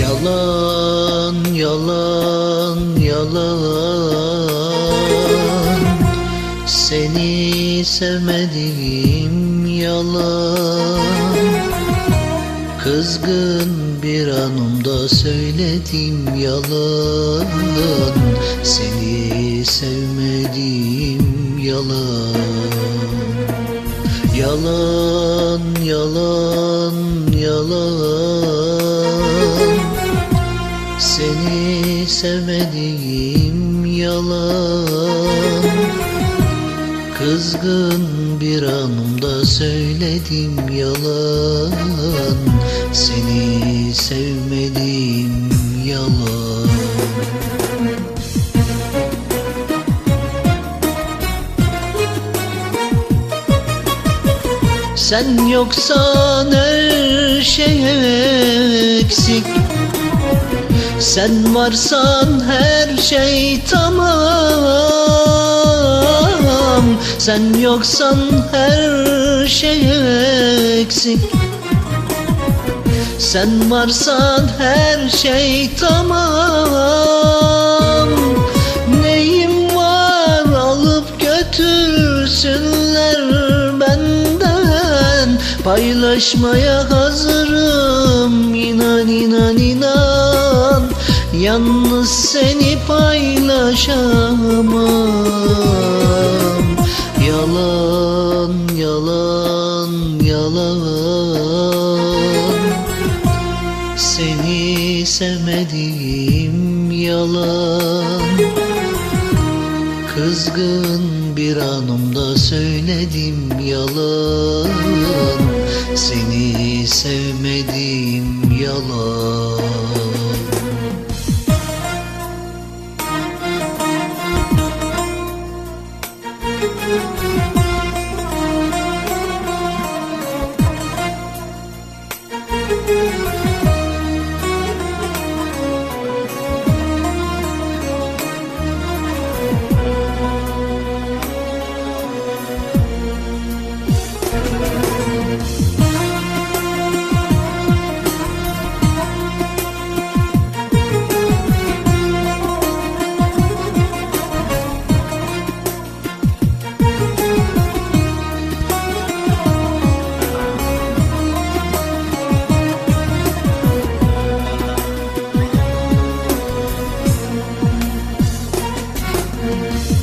Yalan, yalan, yalan. Seni sevmediğim yalan. Kızgın bir anımda söyledim yalan. Seni sevmediğim yalan. Yalan, yalan, yalan. Seni sevmedim yalan. Kızgın bir anımda söyledim yalan. Seni sevmedim yalan. Sen yoksan her şey eksik Sen varsan her şey tamam. Sen yoksan her şey eksik. Sen varsan her şey tamam. Neyim var? Alıp götürsünler benden. Paylaşmaya hazırım Yalnız seni paylaşamam. Yalan yalan yalan. Seni sevmedim yalan. Kızgın bir anımda söyledim yalan. Seni sevmedim yalan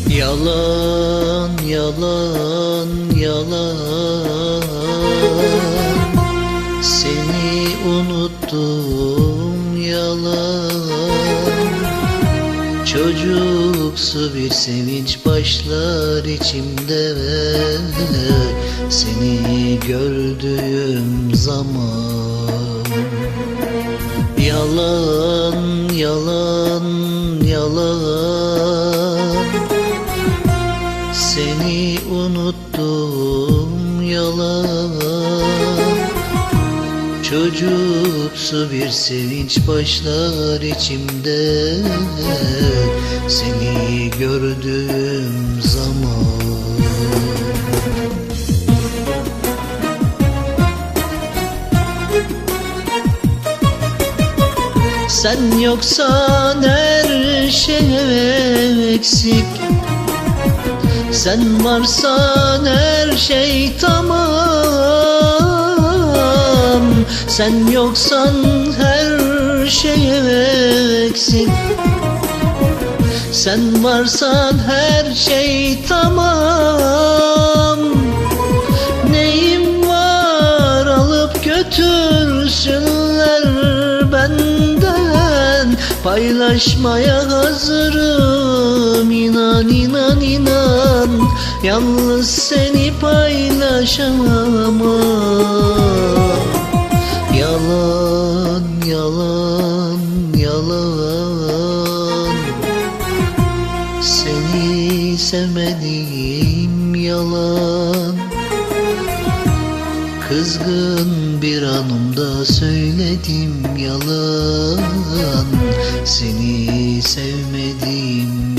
Yalan, yalan, yalan. Seni unuttum yalan. Çocuksu bir sevinç başlar içimde. Seni gördüğüm zaman. Yalan, yalan yalan Çocuksu bir sevinç başlar içimde. Seni gördüğüm zaman. Sen yoksan her şey eksik Sen varsan her şey tamam. Sen yoksan her şey eksik. Sen varsan her şey tamam Paylaşmaya hazırım inan inan inan. Yalnız seni paylaşamam. Yalan yalan yalan. Seni sevmedim yalan Kızgın bir anımda söyledim yalan. Seni sevmedim